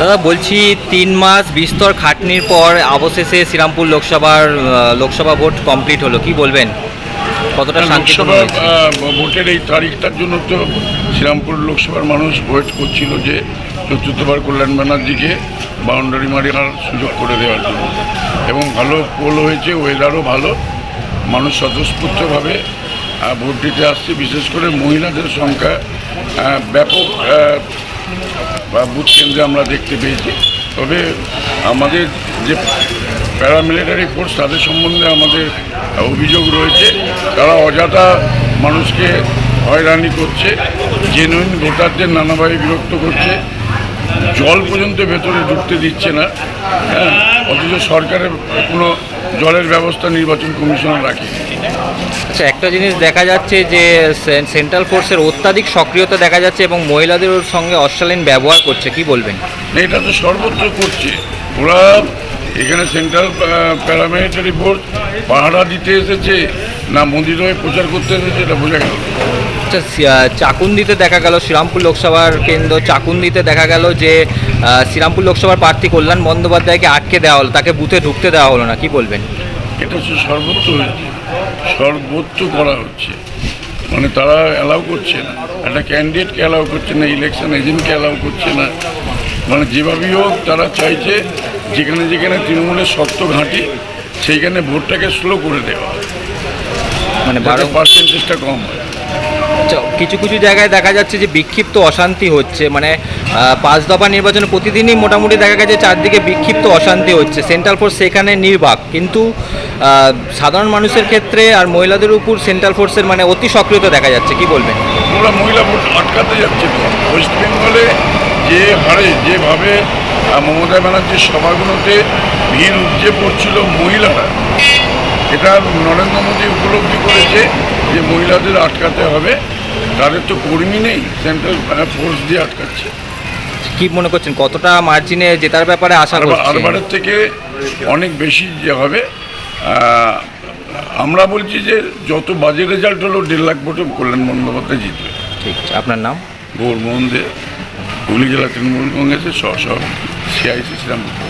দাদা বলছি তিন মাস বিস্তর খাটনির পর অবশেষে শ্রীরামপুর লোকসভার লোকসভা ভোট কমপ্লিট হলো। কি বলবেন? কতটা লোকসভা ভোটের এই তারিখটার জন্য তো শ্রীরামপুর লোকসভার মানুষ ওয়েট করছিল যে চতুর্থবার কল্যাণ ব্যানার্জিকে বাউন্ডারি মারিয়ার সুযোগ করে দেওয়ার জন্য। এবং ভালো পোল হয়েছে ওয়েদারও ভালো মানুষ স্বতঃস্ফূর্তভাবে ভোট দিতে আসছে বিশেষ করে মহিলাদের সংখ্যা ব্যাপক বা বুথ কেন্দ্রে আমরা দেখতে পেয়েছি। তবে আমাদের যে প্যারামিলিটারি ফোর্স, তাদের সম্বন্ধে আমাদের অভিযোগ রয়েছে। তারা অযথা মানুষকে হয়রানি করছে জেনুইন ভোটারদের নানাভাবে বিরক্ত করছে। জল পর্যন্ত ভেতরে ঢুকতে দিচ্ছে না হ্যাঁ? অথচ সরকারের কোনো জলের ব্যবস্থা নির্বাচন কমিশন রাখে। আচ্ছা একটা জিনিস দেখা যাচ্ছে যে সেন্ট্রাল ফোর্সের অত্যাধিক সক্রিয়তা দেখা যাচ্ছে এবং মহিলাদের সঙ্গে অশালীন ব্যবহার করছে কি বলবেন? এটা তো সর্বত্র করছে। ওরা এখানে সেন্ট্রাল প্যারামিলিটারি ফোর্স পাহারা দিতে এসেছে না মন্দির হয়ে প্রচার করতে এসেছে এটা বোঝা গেল। আচ্ছা চাকুন্দিতে দেখা গেল শ্রীরামপুর লোকসভার কেন্দ্র চাকুন্দিতে দেখা গেল যে শ্রীরামপুর লোকসভার প্রার্থী কল্যাণ বন্দ্যোপাধ্যায়কে আটকে দেওয়া হলো তাকে বুথে ঢুকতে দেওয়া হলো না কি বলবেন? এটা হচ্ছে সর্বোচ্চ হয়েছে সর্বত্র করা হচ্ছে। মানে তারা অ্যালাউ করছে না। একটা ক্যান্ডিডেটকে অ্যালাউ করছে না ইলেকশন এজেন্টকে অ্যালাউ করছে না। মানে যেভাবেই হোক তারা চাইছে যেখানে যেখানে তৃণমূলের শক্ত ঘাঁটি সেইখানে ভোটটাকে স্লো করে দেওয়া। মানে বারো পার্সেন্টেজটা কম হয়। কিছু কিছু জায়গায় দেখা যাচ্ছে যে বিক্ষিপ্ত অশান্তি হচ্ছে। মানে পাঁচ দফা নির্বাচনে প্রতিদিনই মোটামুটি দেখা গেছে চারদিকে বিক্ষিপ্ত অশান্তি হচ্ছে। সেন্ট্রাল ফোর্স সেখানে নির্বাক। কিন্তু সাধারণ মানুষের ক্ষেত্রে আর মহিলাদের উপর সেন্ট্রাল ফোর্সের মানে অতি সক্রিয়তা দেখা যাচ্ছে। কি বলবেন? ওরা মহিলা ভোট আটকাতে যাচ্ছে। ওয়েস্ট বেঙ্গলে যে হারে, যেভাবে মমতা ব্যানার্জির সভাগুলোতে ভিড় উপচে পড়ছিল মহিলারা এটা নরেন্দ্র মোদী উপলব্ধি করেছে যে মহিলাদের আটকাতে হবে। তাদের তো কর্মী নেই সেন্ট্রাল ফোর্স দিয়ে আটকাচ্ছে। কি মনে করছেন কতটা মার্জিনে জেতার ব্যাপারে আশা আরবারের থেকে অনেক বেশি যে হবে। আমরা বলছি যে যত বাজে রেজাল্ট হলো দেড় লাখ ভোটে কল্যাণ বন্দ্যোপাধ্যায় জিতবে। ঠিক আছে আপনার নাম? গৌরমোহন দে হুগলি জেলা তৃণমূল কংগ্রেসের সহ সিআইসি শ্রীরামপুর।